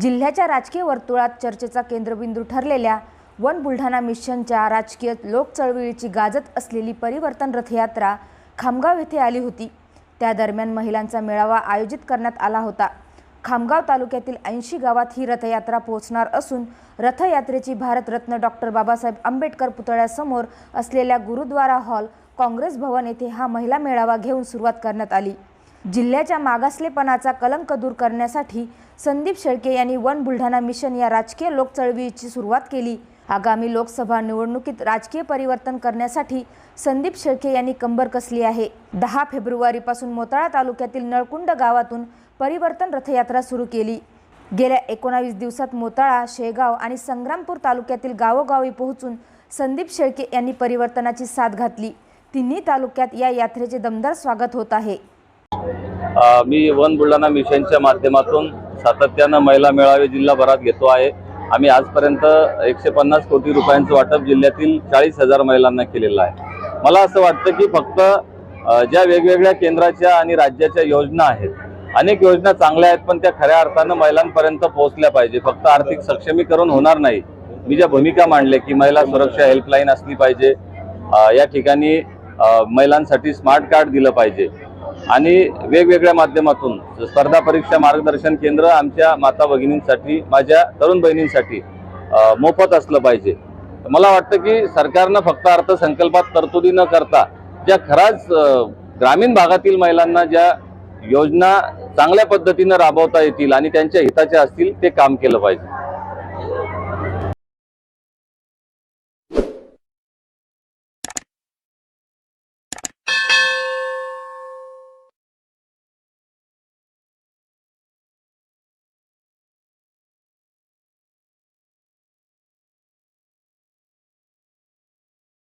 जिल्ह्याच्या राजकीय वर्तुळात चर्चेचा केंद्रबिंदू ठरलेल्या वन बुलढाणा मिशनच्या राजकीय लोकचळवळीची गाजत असलेली परिवर्तन रथयात्रा खामगाव येथे आली होती. त्या दरम्यान महिलांचा मेळावा आयोजित करण्यात आला होता. खामगाव तालुक्यातील ऐंशी गावात ही रथयात्रा पोहोचणार असून रथयात्रेची भारतरत्न डॉक्टर बाबासाहेब आंबेडकर पुतळ्यासमोर असलेल्या गुरुद्वारा हॉल काँग्रेस भवन येथे हा महिला मेळावा घेऊन सुरुवात करण्यात आली. जिल्ह्याच्या मागासलेपणाचा कलंक दूर करण्यासाठी संदीप शेळके यांनी वन बुलढाणा मिशन या राजकीय लोकचळवळीची सुरुवात केली. आगामी लोकसभा निवडणुकीत राजकीय परिवर्तन करण्यासाठी संदीप शेळके यांनी कंबर कसली आहे? दहा फेब्रुवारीपासून मोताळा तालुक्यातील नळकुंड गावातून परिवर्तन रथयात्रा सुरू केली. गेल्या एकोणावीस दिवसात मोताळा शेगाव आणि संग्रामपूर तालुक्यातील गावोगावी पोहोचून संदीप शेळके यांनी परिवर्तनाची साथ घातली. तिन्ही तालुक्यात या यात्रेचे दमदार स्वागत होत आहे. मी वन बुलढाणा मिशनच्या माध्यमातून सातत्यानं महिला मेळावे जिल्हाभरात घेतो आहे. आम्ही आजपर्यंत एकशे पन्नास कोटी रुपयांचं वाटप जिल्ह्यातील चाळीस हजार महिलांना केलेलं आहे. मला असं वाटतं की फक्त ज्या वेगवेगळ्या केंद्राच्या आणि राज्याच्या योजना आहेत अनेक योजना चांगल्या आहेत पण त्या खऱ्या अर्थानं महिलांपर्यंत पोहोचल्या पाहिजे. फक्त आर्थिक सक्षमीकरण होणार नाही. मी ज्या भूमिका मांडले की महिला सुरक्षा हेल्पलाईन असली पाहिजे या ठिकाणी महिलांसाठी स्मार्ट कार्ड दिलं पाहिजे. आणि वेगवेगळ्या माध्यमातून स्पर्धा परीक्षा मार्गदर्शन केंद्र आमच्या माता भगिनींसाठी माझ्या तरुण बहिणींसाठी मोफत असलं पाहिजे. मला वाटतं की सरकारनं फक्त अर्थसंकल्पात तरतुदी न करता ज्या खराच ग्रामीण भागातील महिलांना ज्या योजना चांगल्या पद्धतीनं राबवता येतील आणि त्यांच्या हिताच्या असतील ते काम केलं पाहिजे.